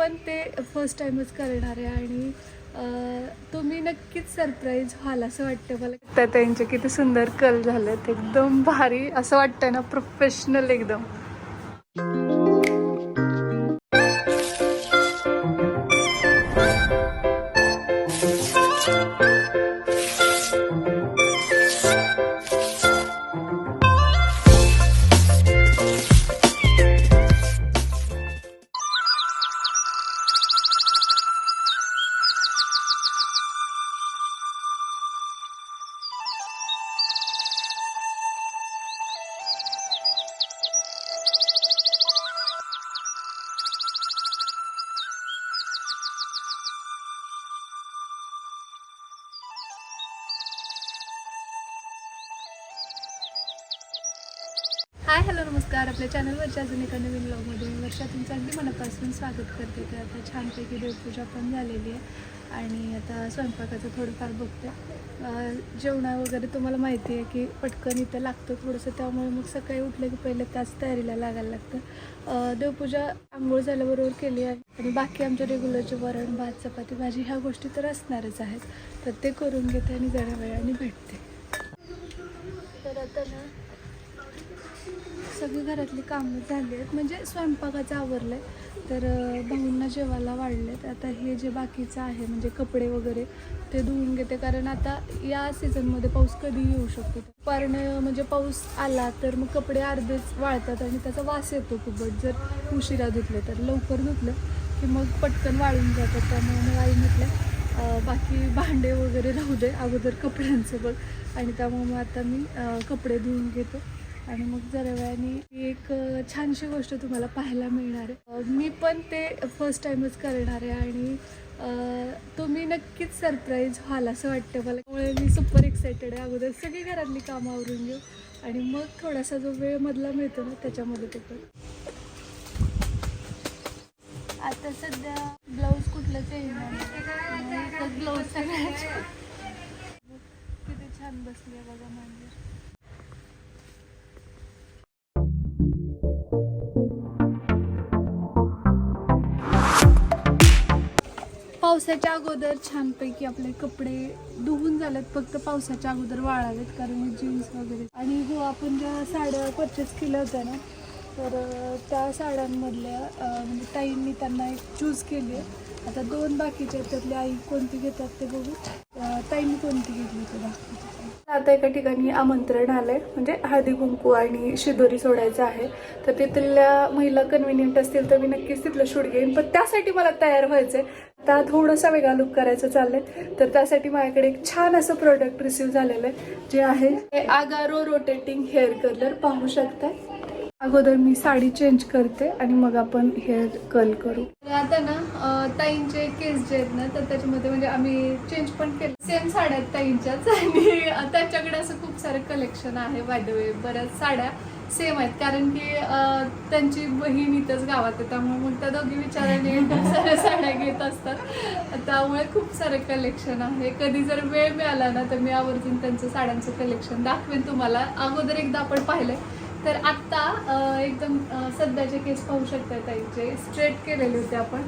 पण ते फर्स्ट टाइमच करणार आहे आणि तुम्ही नक्कीच सरप्राईज व्हाल असं वाटतं मला. तर त्यांचे किती सुंदर कल झालेत. एकदम भारी असं वाटतं ना प्रोफेशनल एकदम. नमस्कार. आपल्या चॅनलवरच्या अजून एका नवीन ब्लॉगमध्ये मी वर्षा तुमचं अगदी मनापासून स्वागत करते. तर आता छानपैकी देवपूजा पण झालेली आहे आणि आता स्वयंपाकाचं थोडंफार बघते. जेवणा वगैरे तुम्हाला माहिती आहे की पटकन इथं लागतं थोडंसं त्यामुळे मग सकाळी उठलं की पहिले त्याच तयारीला लागायला लागतं. देवपूजा आंघोळ झाल्याबरोबर केली आहे आणि बाकी आमच्या रेग्युलरचे वरण भात चपाती भाजी ह्या गोष्टी तर असणारच आहेत. तर ते करून घेते आणि जरा वेळाने भेटते. तर आता ना सगळी घरातली कामं झाली आहेत. म्हणजे स्वयंपाकाचं आवरलं आहे तर भाऊंना जेवायला वाढलेत. आता हे जे बाकीचं आहे म्हणजे कपडे वगैरे ते धुवून घेते. कारण आता या सीझनमध्ये पाऊस कधी येऊ शकतो? पण म्हणजे पाऊस आला तर मग कपडे अर्धेच वाळतात आणि त्याचा वास येतो खूपच जर उशिरा धुतले तर लवकर धुतलं की मग पटकन वाळून जातात. त्यामुळे मग आई म्हटलं बाकी भांडे वगैरे राहू दे. अगोदर कपड्यांचं बघ. आणि त्यामुळे मग आता मी कपडे धुवून घेते. आणि मग जरा वेळाने एक छानशी गोष्ट तुम्हाला पाहायला मिळणार आहे. मी पण ते फर्स्ट टाइमच करणार आहे आणि तुम्ही नक्कीच सरप्राईज व्हाल असं वाटतं मला. त्यामुळे मी सुपर एक्सायटेड आहे. अगोदर सगळी घरातली कामं आवरून घेऊ आणि मग थोडासा जो वेळ मधला मिळतो ना त्याच्यामध्ये ते पण आता सध्या ब्लाऊज कुठलंच येणार ब्लाऊज सगळ्यात किती छान बसली आहे बघा मांजर पावसाच्या अगोदर छानपैकी आपले कपडे धुवून झालेत फक्त पावसाच्या अगोदर वाळावेत कारण जीन्स वगैरे. आणि हो आपण ज्या साड्या परचेस केल्या होत्या ना तर त्या साड्यांमधल्या म्हणजे ताईंनी त्यांना एक चूज केली आहे. आता दोन बाकीच्या त्यातली आई कोणती घेतात ते बघू. ताईंनी कोणती घेतली ते दाखवते आता एका ठिकाणी आमंत्रण आलंय. म्हणजे हळदी कुंकू आणि शिदोरी सोडायचं आहे. तर तिथल्या महिला कन्व्हिनियंट असतील तर मी नक्कीच तिथलं शूट घेईन. पण त्यासाठी मला तयार व्हायचंय. आता थोडासा वेगळा लुक करायचं चाललंय. तर त्यासाठी माझ्याकडे एक छान असं प्रोडक्ट रिसिव्ह झालेलं आहे जे आहे आगारो रोटेटिंग हेअर कलर पाहू शकताय? अगोदर मी साडी चेंज करते आणि मग आपण हेअर कर्ल करू. आता ना ताईंचे केस जे आहेत ना तर त्याच्यामध्ये म्हणजे आम्ही चेंज पण केलं. सेम साड्या आहेत ताईंच्याच. आणि त्यांच्याकडे असं खूप सारं कलेक्शन आहे बाय द वे बऱ्याच साड्या सेम आहेत. कारण की त्यांची बहीण इथंच गावात आहे त्यामुळे मग त्या दोघी विचाराने खूप साऱ्या साड्या घेत असतात. त्यामुळे खूप सारं कलेक्शन आहे. कधी जर वेळ मिळाला ना तर मी आवर्जून त्यांचं साड्यांचं कलेक्शन दाखवेन तुम्हाला. अगोदर एकदा आपण पाहिलंय. तर आत्ता एकदम सध्याचे केस पाहू शकता त्यांचे स्ट्रेट केलेले होते आपण.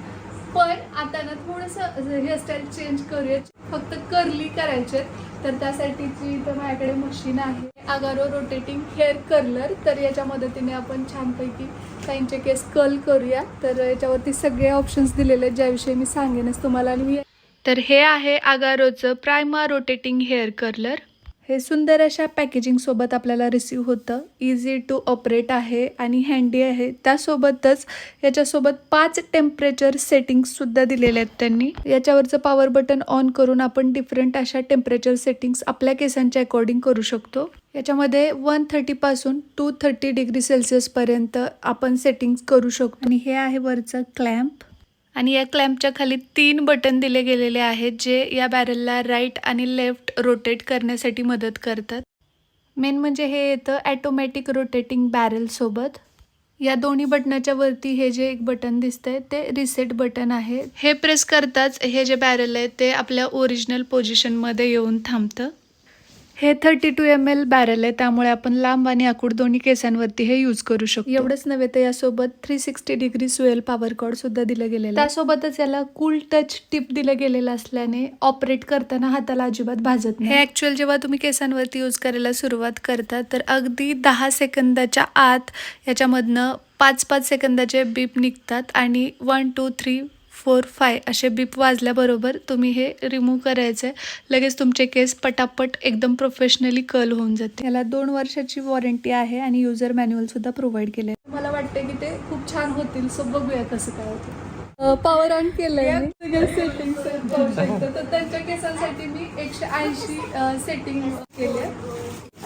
पण आता ना थोडंसं हेअरस्टाईल चेंज करूया. फक्त कर्ली करायचे तर त्यासाठीची तर माझ्याकडे मशीन आहे आगारो रोटेटिंग हेअर कर्लर तर याच्या मदतीने आपण छानपैकी त्यांचे केस कर्ल करूया. तर याच्यावरती सगळे ऑप्शन्स दिलेले आहेत ज्याविषयी मी सांगेनच तुम्हाला. आणि तर हे आहे आगारोचं प्रायमा रोटेटिंग हेअर कर्लर हे सुंदर अशा पॅकेजिंग सोबत आपल्याला रिसीव होतं. इझी टू ऑपरेट आहे आणि हँडी आहे. त्यासोबतच याच्यासोबत पाच टेम्परेचर सेटिंग्ससुद्धा दिलेले आहेत त्यांनी. याच्यावरचं पॉवर बटन ऑन करून आपण डिफरंट अशा टेम्परेचर सेटिंग्स आपल्या केसांच्या अकॉर्डिंग करू शकतो. याच्यामध्ये वन थर्टीपासून टू थर्टी डिग्री सेल्सिअसपर्यंत आपण सेटिंग्स करू शकतो. आणि हे आहे वरचं क्लॅम्प आणि या क्लॅम्पच्या खाली तीन बटन दिले गेलेले आहेत जे या बॅरलला राईट आणि लेफ्ट रोटेट करण्यासाठी मदत करतात. मेन म्हणजे हे येतं ॲटोमॅटिक रोटेटिंग बॅरलसोबत या दोन्ही बटनाच्या वरती हे जे एक बटन दिसतंय ते रिसेट बटन आहे. हे प्रेस करताच हे जे बॅरल आहे ते आपल्या ओरिजिनल पोझिशनमध्ये येऊन थांबतं. हे thirty two M L barrel आहे त्यामुळे आपण लांब आणि आकूड दोन्ही केसांवरती हे यूज करू शकतो एवढंच नव्हे तर यासोबत three sixty degree swivel power cord सुद्धा दिलं गेलेलं आहे. त्यासोबतच याला कूल टच टिप दिलं गेलेलं असल्याने ऑपरेट करताना हाताला अजिबात भाजत नाही हे ऍक्च्युअल जेव्हा तुम्ही केसांवरती यूज करायला सुरुवात करता तर अगदी दहा सेकंदाच्या आत याच्यामधनं पाच पाच सेकंदाचे बीप निघतात आणि one two three four five असे बीप वाजल्याबरोबर तुम्ही हे रिमूव्ह करायचं आहे लगेच तुमचे केस पटापट एकदम प्रोफेशनली कर्ल होऊन जाते याला दोन वर्षाची वॉरंटी आहे आणि युजर मॅन्युअल सुद्धा प्रोव्हाइड केले मला वाटतं की ते खूप छान होतील. सो बघूया कसं काय होतं. पॉवर ऑन केलंय सेटिंग तर त्यांच्या केसांसाठी मी एकशे ऐंशी सेटिंग केले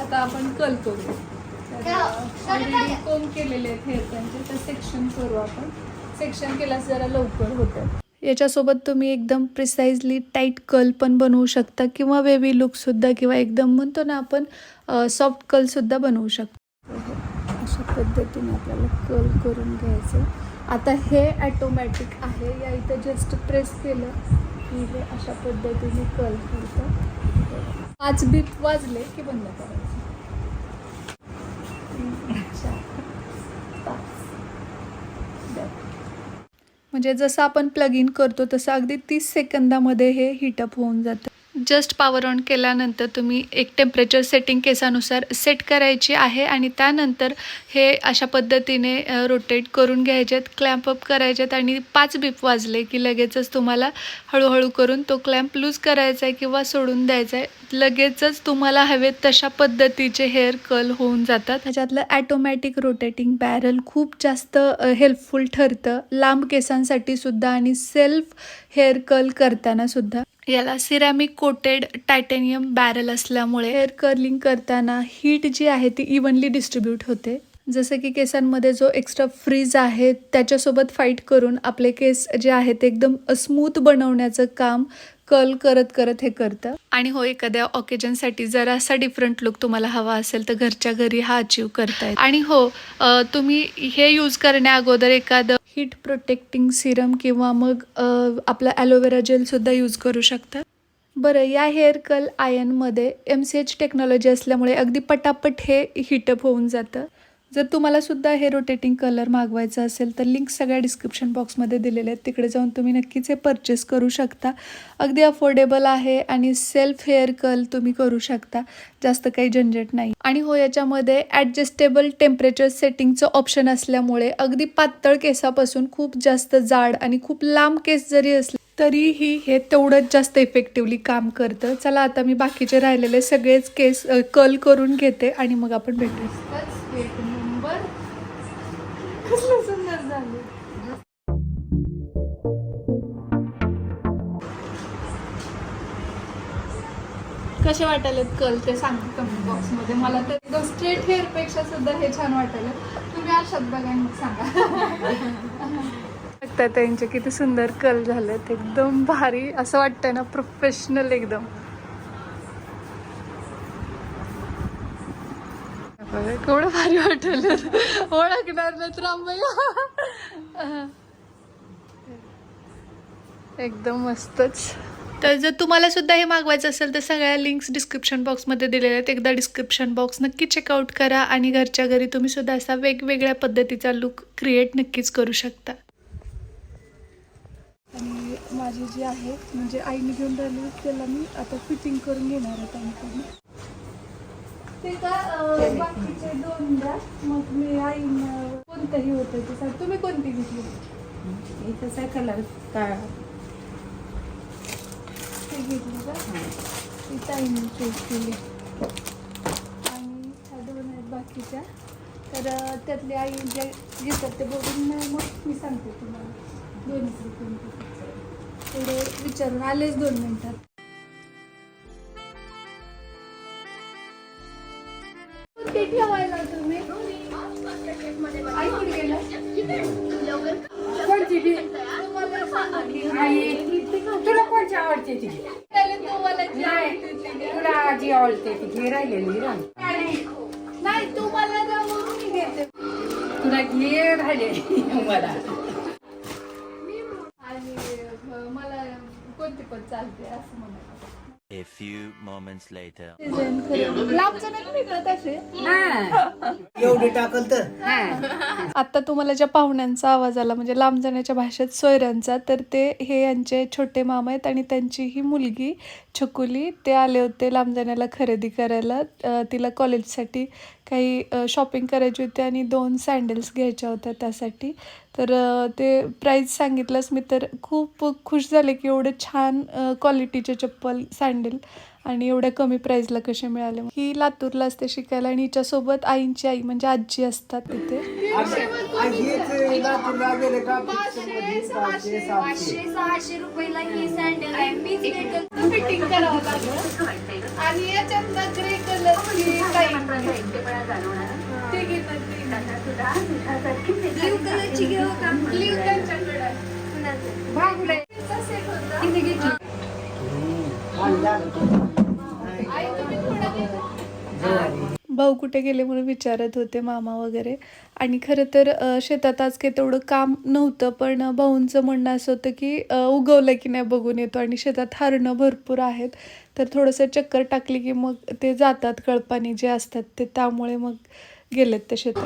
आता आपण कल करू कोम केलेले आहेत हेअर त्यांचे तर सेक्शन करू आपण. सेक्शन केल्यास जरा लवकर होतं. याच्यासोबत तुम्ही एकदम प्रिसाइजली टाईट कल पण बनवू शकता किंवा वेवी लुकसुद्धा किंवा एकदम म्हणतो ना आपण सॉफ्ट कलसुद्धा बनवू शकतो. अशा पद्धतीने आपल्याला कल करून घ्यायचं. आता हे ॲटोमॅटिक आहे. या इथं जस्ट प्रेस केलं की हे अशा पद्धतीने कल करतं. पाच बीप वाजले की बंद करायचं तीन, चार, पाच. Done. म्हणजे जसं आपण प्लग इन करतो तसं अगदी तीस सेकंदामध्ये हे हिटअप होऊन जातं. जस्ट पावर ऑन केल्यानंतर तुम्ही एक टेम्परेचर सेटिंग केसानुसार सेट करायची आहे आणि त्यानंतर हे अशा पद्धतीने रोटेट करून घ्यायचेत क्लॅम्प अप करायचेत आणि पाच बीप वाजले की लगेचच तुम्हाला हळूहळू करून तो क्लॅम्प लूज करायचा आहे किंवा सोडून द्यायचा आहे लगेचच तुम्हाला हवे तशा पद्धतीचे हेअर कल होऊन जातात. त्याच्यातलं ॲटोमॅटिक रोटेटिंग बॅरल खूप जास्त हेल्पफुल ठरतं. लांब केसांसाठी सुद्धा आणि सेल्फ हेअर कल करताना सुद्धा. याला सिरॅमिक कोटेड टायटेनियम बॅरल असल्यामुळे हेअर कर्लिंग करताना हीट जी आहे ती इव्हनली डिस्ट्रीब्यूट होते. जसं की केसांमध्ये जो एक्स्ट्रा फ्रीज आहे त्याच्यासोबत फाईट करून आपले केस जे आहेत ते एकदम स्मूथ बनवण्याचं काम कर्ल करत करत हे करतं. आणि हो एखाद्या ऑकेजनसाठी जर असा डिफरंट लुक तुम्हाला हवा असेल तर घरच्या घरी हा अचीव करताय आणि हो तुम्ही हे यूज करण्या अगोदर एखादं हीट प्रोटेक्टिंग सिरम किंवा मग आपला आपलं ॲलोवेरा जेलसुद्धा यूज करू शकता. बरं या हेअर कल आयनमध्ये एम सी एच टेक्नॉलॉजी असल्यामुळे अगदी पटापट हे हिटअप होऊन जातं. जर तुम्हाला सुद्धा हे रोटेटिंग कलर मागवायचं असेल तर लिंक सगळ्या डिस्क्रिप्शन बॉक्समध्ये दिलेले आहेत. तिकडे जाऊन तुम्ही नक्कीच हे परचेस करू शकता. अगदी अफोर्डेबल आहे आणि सेल्फ हेअर कल तुम्ही करू शकता. जास्त काही झंझट नाही. आणि हो याच्यामध्ये ॲडजस्टेबल टेम्परेचर सेटिंगचं ऑप्शन असल्यामुळे अगदी पातळ केसापासून खूप जास्त जाड आणि खूप लांब केस जरी असले तरीही हे तेवढंच जास्त इफेक्टिवली काम करतं. चला आता मी बाकीचे राहिलेले सगळेच केस कल करून घेते आणि मग आपण भेटू एक कसलं सुंदर झालं कसे वाटायला कल ते सांगा कमेंट बॉक्समध्ये मला तर एकदम स्ट्रेट हेअरपेक्षा सुद्धा हे छान वाटायला. तुम्ही अशात बघा मग सांगा. त्यांचे किती सुंदर कल झालेत. एकदम भारी असं वाटतंय ना प्रोफेशनल एकदम. बघा केवढं भारी वाटलं. ओळखणार नाही रामभैया एकदम मस्तच. तर जर तुम्हाला सुद्धा हे मागवायचं असेल तर सगळ्या लिंक्स डिस्क्रिप्शन बॉक्समध्ये दिलेल्या आहेत. एकदा डिस्क्रिप्शन बॉक्स नक्की चेकआउट करा आणि घरच्या घरी तुम्ही सुद्धा असा वेगवेगळ्या पद्धतीचा लुक क्रिएट नक्कीच करू शकता. आणि माझी जी आहे म्हणजे आईने घेऊन राहिली त्याला मी आता फिटिंग करून घेणार आहे त्यांच्याकडून. ते का अं, बाकीचे दोन द्या. मग मी आईनं कोणतंही होतं ते सांग. तुम्ही कोणती घेतली? इथंच आहे कलर काळा ते घेतली का? ती ताईने चूज केली. आणि ह्या दोन आहेत बाकीच्या. तर अं, त्यातले आई जे घेतात ते बघून मग मी सांगते तुम्हाला. दोन्ही कोणती. थोडे विचारून आलेच दोन मिनिटात. ठेवायला तुम्ही? कुठे गेला? कोणची बी तुला कोणची आवडते ती? नाही ती. तुला जी आवडते ती घे राहिलेली राह नाही. तुम्हाला द्या मग मी घेते. तुला घे राहिलेली मला. मला कोणती पण चालते असं म्हणायचं. A few moments later. एवढी टाकल तर. आता तुम्हाला ज्या पाहुण्यांचा आवाज आला म्हणजे लांब जाण्याच्या भाषेत सोयऱ्यांचा तर ते हे यांचे छोटे मामा आहेत आणि त्यांची ही मुलगी छकुली ते आले होते लांब जाण्याला खरेदी करायला. अं, तिला कॉलेजसाठी काही शॉपिंग करायची होती आणि दोन सँडल्स घ्यायच्या होत्या त्यासाठी. तर ते प्राईस सांगितलंच मी तर खूप खुश झाले की एवढे छान क्वालिटीचे चप्पल सँडल आणि एवढ्या कमी प्राईजला कसे मिळाले. ही लातूरला असते शिकायला आणि हिच्यासोबत आईंची आई म्हणजे आजी असतात तिथे. आणि भाऊ कुठे गेले म्हणून विचारत होते मामा वगैरे. आणि खरं तर शेतात आज काही तेवढं काम नव्हतं पण भाऊंचं म्हणणं असं होतं की उगवलं की नाही बघून येतो. आणि शेतात हरणं भरपूर आहेत. तर थोडंसं चक्कर टाकली की मग ते जातात कळपानी जे असतात ते. त्यामुळे मग गेलेत ते शेतात.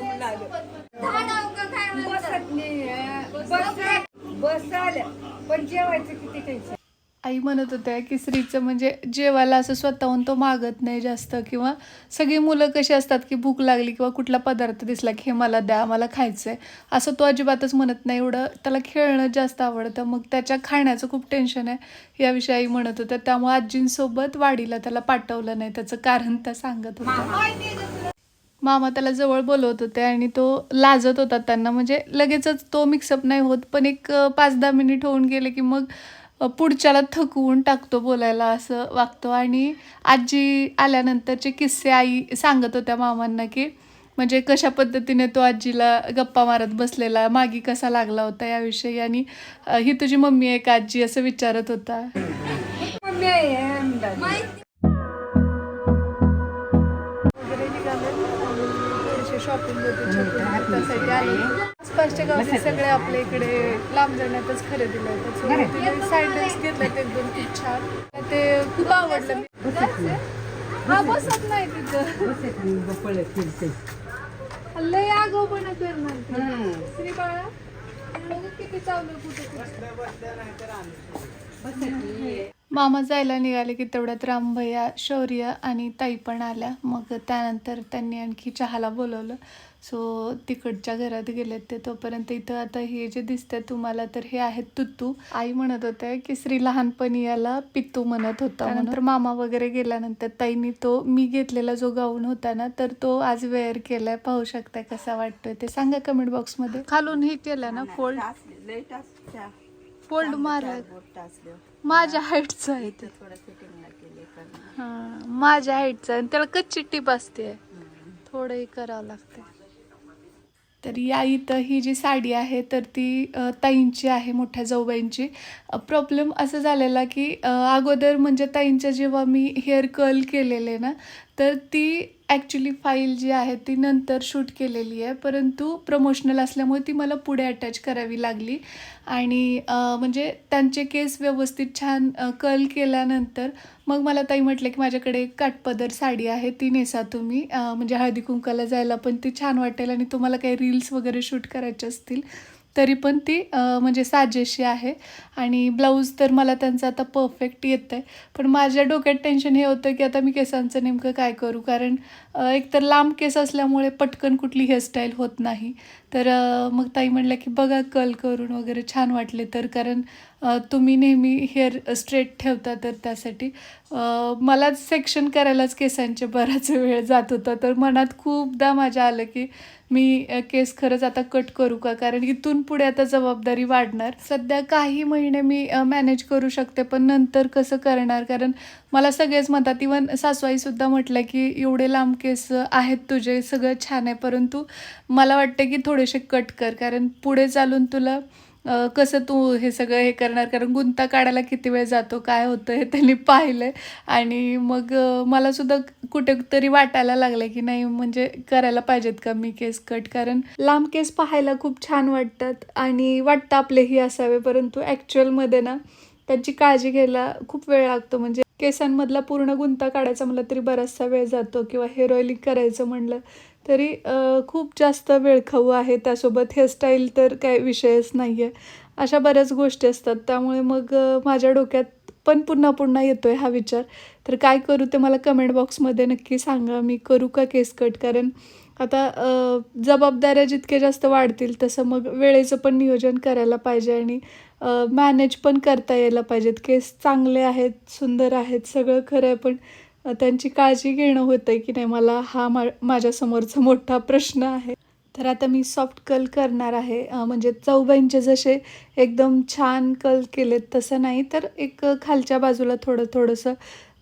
म्हणतात? बस आल्या पण जेवायचं किती टेन्शन आई म्हणत होत्या की स्त्रीचं म्हणजे जेवायला असं स्वतःहून तो मागत नाही जास्त किंवा सगळी मुलं कशी असतात की भूक लागली किंवा कुठला पदार्थ दिसला की हे मला द्या मला खायचं आहे असं तो अजिबातच म्हणत नाही. एवढं त्याला खेळणं जास्त आवडतं. मग त्याच्या खाण्याचं खूप टेन्शन आहे. याविषयी आई म्हणत होत्या. त्यामुळे आजींसोबत वाडीला त्याला पाठवलं नाही. त्याचं कारण त्या सांगत होत्या. मामा त्याला जवळ बोलवत होते आणि तो लाजत होता त्यांना. म्हणजे लगेचच तो मिक्सअप नाही होत. पण एक पाच दहा मिनिट होऊन गेले की मग पुढच्याला थकवून टाकतो बोलायला असं वागतो. आणि आजी आल्यानंतरचे किस्से आई सांगत होत्या मामांना की म्हणजे कशा पद्धतीने तो आजीला गप्पा मारत बसलेला मागी कसा लागला होता याविषयी? आणि ही तुझी मम्मी आहे का आजी? असं विचारत होता. शॉपिंग आसपासच्या गावचे सगळे आपल्या इकडे लांब जाण्यातच खरेदीला येतात घेतलेत एक दोन खूप छान. ते खूप आवडलं? हा बसत नाही तिथं. लय आगाऊपणा करणार. श्री बाळा किती चावलं कुठे मामा जायला निघाले की तेवढ्यात रामभैया शौर्य आणि ताई पण आल्या. मग त्यानंतर त्यांनी आणखी चहाला बोलवलं. सो तिकडच्या घरात गेलेत ते तोपर्यंत इथं आता हे जे दिसतंय तुम्हाला तर हे आहेत तुत्तू आई म्हणत होते की श्री लहानपणी याला पित्तू म्हणत होता नंतर मामा वगैरे गेल्यानंतर ताईनी तो मी घेतलेला जो गाऊन होता ना तर तो आज वेअर केलाय. पाहू शकताय कसा वाटतोय ते. सांगा कमेंट बॉक्समध्ये खालून हे केलं ना फोल्ड फोल्ड मारलाय माझ्या हाईटचं आहे ते. हा माझ्या हाईटचं आहे आणि त्याला कच्ची टीप असते. थोडंही करावं लागते तर या इथं ही जी साडी आहे तर ती ताईंची आहे मोठ्या जाऊबाईंची प्रॉब्लेम असं झालेला की अगोदर म्हणजे ताईंच्या जेव्हा मी हेअर कर्ल केलेले ना तर ती ॲक्च्युली फाईल जी आहे ती नंतर शूट केलेली आहे. परंतु प्रमोशनल असल्यामुळे ती मला पुढे अटॅच करावी लागली. आणि म्हणजे त्यांचे केस व्यवस्थित छान कल केल्यानंतर मग मला ताई म्हटलं की माझ्याकडे एक काटपदर साडी आहे ती नेसा तुम्ही. म्हणजे हळदी कुंकाला जायला पण ती छान वाटेल आणि तुम्हाला काही रील्स वगैरे शूट करायचे असतील. तरी पण ती म्हणजे साजेशी आहे. आणि ब्लाऊज तर मला त्यांचं आता परफेक्ट येतं आहे पण माझ्या डोक्यात टेन्शन हे होतं की आता मी केसांचं नेमकं काय करू? कारण एकतर लांब केस असल्यामुळे पटकन कुठली हेअरस्टाईल होत नाही. तर मग ताई म्हणल्या की बघा कल करून वगैरे छान वाटले तर कारण तुम्ही नेहमी हेअर स्ट्रेट ठेवता तर त्यासाठी मला सेक्शन करायलाच केसांचे बराच वेळ जात होता. तर मनात खूपदा माझ्या आलं की मी केस खरंच आता कट करू का? कारण इथून पुढे आता जबाबदारी वाढणार. सध्या काही महिने मी मॅनेज करू शकते पण नंतर कसं करणार? कारण मला सगळेच म्हणतात इवन सासवाईसुद्धा म्हटलं की एवढे लांब केस आहेत तुझे सगळं छान आहे परंतु मला वाटतं की थोडेसे कट कर कारण पुढे चालून तुला कसं तू हे सगळं हे करणार? कारण गुंता काढायला किती वेळ जातो? काय होतं हे त्यांनी पाहिलं आणि मग मलासुद्धा मला सुद्धा कुठेतरी वाटायला लागलं की नाही म्हणजे करायला पाहिजेत का मी केस कट? कारण लांब केस पाहायला खूप छान वाटतात आणि वाटतं आपलेही असावे परंतु ॲक्च्युअलमध्ये ना त्यांची काळजी घ्यायला खूप वेळ लागतो. म्हणजे केसांमधला पूर्ण गुंता काढायचा म्हटलं तरी बराचसा वेळ जातो किंवा हेअर ऑइलिंग करायचं म्हणलं तरी खूप जास्त वेळखाऊ आहे. त्यासोबत हेअरस्टाईल तर काय विषयच नाही आहे अशा बऱ्याच गोष्टी असतात. त्यामुळे मग माझ्या डोक्यात पण पुन्हा पुन्हा येतो आहे हा विचार. तर काय करू ते मला कमेंट बॉक्समध्ये नक्की सांगा. मी करू का केस कट कारण आता जबाबदाऱ्या जितके जास्त वाढतील तसं मग वेळेचं पण नियोजन करायला पाहिजे आणि मॅनेज पण करता यायला पाहिजेत. केस चांगले आहेत सुंदर आहेत सगळं खरं आहे पण त्यांची काळजी घेणं होतं आहे की नाही मला हा मा माझ्यासमोरचा मोठा प्रश्न आहे. तर आता मी सॉफ्ट कल करणार आहे. म्हणजे चौबाईंचे जसे एकदम छान कल केलेत तसं नाही तर एक खालच्या बाजूला थोडं थोडंसं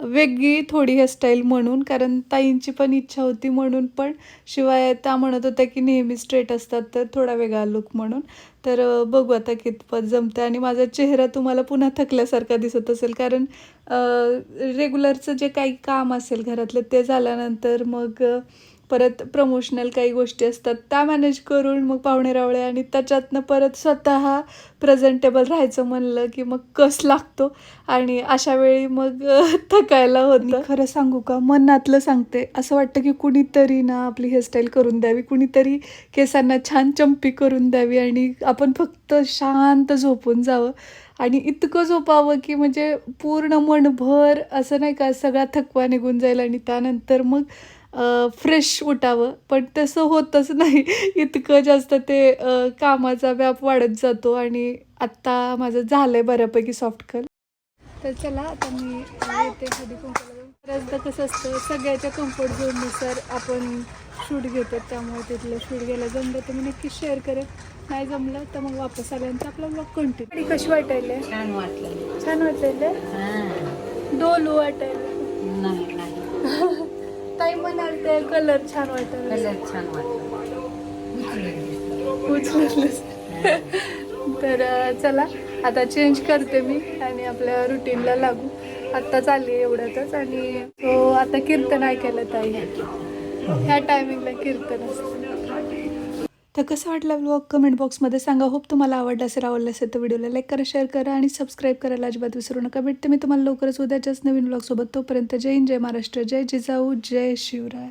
वेगळी थोडी हेअरस्टाईल म्हणून कारण ताईंची पण इच्छा होती म्हणून पण शिवाय त्या म्हणत होत्या की नेहमी स्ट्रेट असतात तर थोडा वेगळा लुक म्हणून. तर बघू आता कितपत जमते आणि माझा चेहरा तुम्हाला पुन्हा थकल्यासारखा दिसत असेल. कारण रेग्युलरचं जे काही काम असेल घरातलं ते झाल्यानंतर मग परत प्रमोशनल काही गोष्टी असतात त्या मॅनेज करून मग पाहुणे रावळे आणि त्याच्यातनं परत स्वतः प्रेझेंटेबल राहायचं म्हणलं की मग कस लागतो आणि अशा वेळी मग थकायला होतं. खरं सांगू का? मनातलं सांगते. असं वाटतं की कुणीतरी ना आपली हेअरस्टाईल करून द्यावी कुणीतरी केसांना छान चंपी करून द्यावी आणि आपण फक्त शांत झोपून जावं. आणि इतकं झोपावं की म्हणजे पूर्ण मनभर असं नाही का सगळा थकवा निघून जाईल आणि त्यानंतर मग फ्रेश उठावं. पण तसं होतच नाही. इतकं जास्त ते कामाचा व्याप वाढत जातो आणि आत्ता माझं झालंय बऱ्यापैकी सॉफ्ट कल तर चला आता मी येते कधी कुंकूला बऱ्याचदा कसं असतं सगळ्याच्या कम्फर्ट झोननुसार आपण शूट घेतो. त्यामुळे तिथलं शूट घ्यायला जमलं तर मी नक्की शेअर करेन. नाही जमलं तर मग वापस आल्यानंतर आपला ब्लॉग कंटिन्यू कशी वाटायला? छान वाटलं. छान वाटायला. डोलू वाटायला ते कलर छान कलर छान उचललंच. तर चला आता चेंज करते मी आणि आपल्या रुटीनला लागू. आत्ता चालली एवढ्यातच आणि तो आता कीर्तन ऐकायला ताई ह्या टायमिंगला कीर्तन असतं. तर कसं वाटलं ब्लॉग कमेंट बॉक्समध्ये सांगा. होप तुम्हाला आवडलं असेल आवडलं असेल तर व्हिडिओला लाईक करा शेअर करा आणि सबस्क्राईब करायला अजिबात विसरू नका. भेटते मी तुम्हाला लवकरच उद्याच्याच नवीन ब्लॉगसोबत तोपर्यंत जय हिंद जय महाराष्ट्र जय जिजाऊ जय शिवराय.